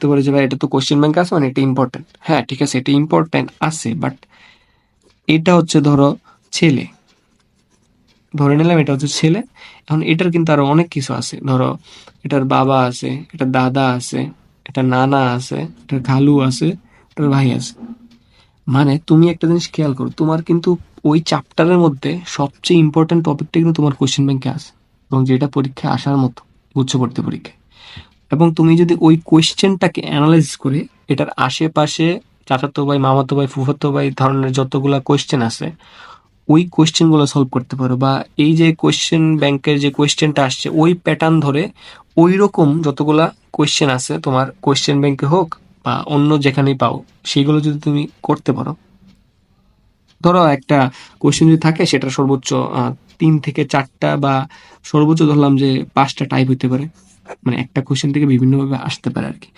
তো বলে যে, ভাই, এটা তো কোশ্চেন ব্যাংক আছে মানে এটা ইম্পর্টেন্ট হ্যাঁ ঠিক আছে, এটা ইম্পর্টেন্ট আছে বাট এটা হচ্ছে ধরো ছেলে। ধরে নিলাম এটা হচ্ছে ছেলে। এখন এটার কিন্তু আরও অনেক কিছু আছে। ধরো এটার বাবা আছে, এটার দাদা আছে এটা নানা আছে, এটার খালু আছে, এটার ভাই আছে। মানে তুমি একটা জিনিস খেয়াল করো, তোমার কিন্তু ওই চ্যাপ্টারের মধ্যে সবচেয়ে ইম্পর্টেন্ট টপিকটা কিন্তু তোমার কোশ্চেন ব্যাংকে আছে। এবং যেটা পরীক্ষায় আসার মতো উচ্চ ভর্তি পরীক্ষায়। এবং তুমি যদি ওই কোয়েশ্চেনটাকে অ্যানালাইজ করে, এটার আশেপাশে চাচাতো ভাই, মামাতো ভাই, ফুফাতো ভাই ধরনের যতগুলা কোয়েশ্চেন আছে, ওই কোয়েশ্চেনগুলো সলভ করতে পারো। বা এই যে কোয়েশ্চেন ব্যাংকের যে কোয়েশ্চেনটা আসছে, ওই প্যাটার্ন ধরে ওই রকম যতগুলা কোয়েশ্চেন আছে, তোমার কোয়েশ্চেন ব্যাংকে হোক বা অন্য যেখানেই পাও, সেগুলো যদি তুমি করতে পারো। ধরো একটা কোয়েশ্চেন যদি থাকে সেটা সর্বোচ্চ তিন থেকে চারটা বা সর্বোচ্চ ধরলাম যে পাঁচটা টাইপ হতে পারে। মানে একটা কোয়েশ্চেন থেকে বিভিন্নভাবে আসতে পারে আর কি।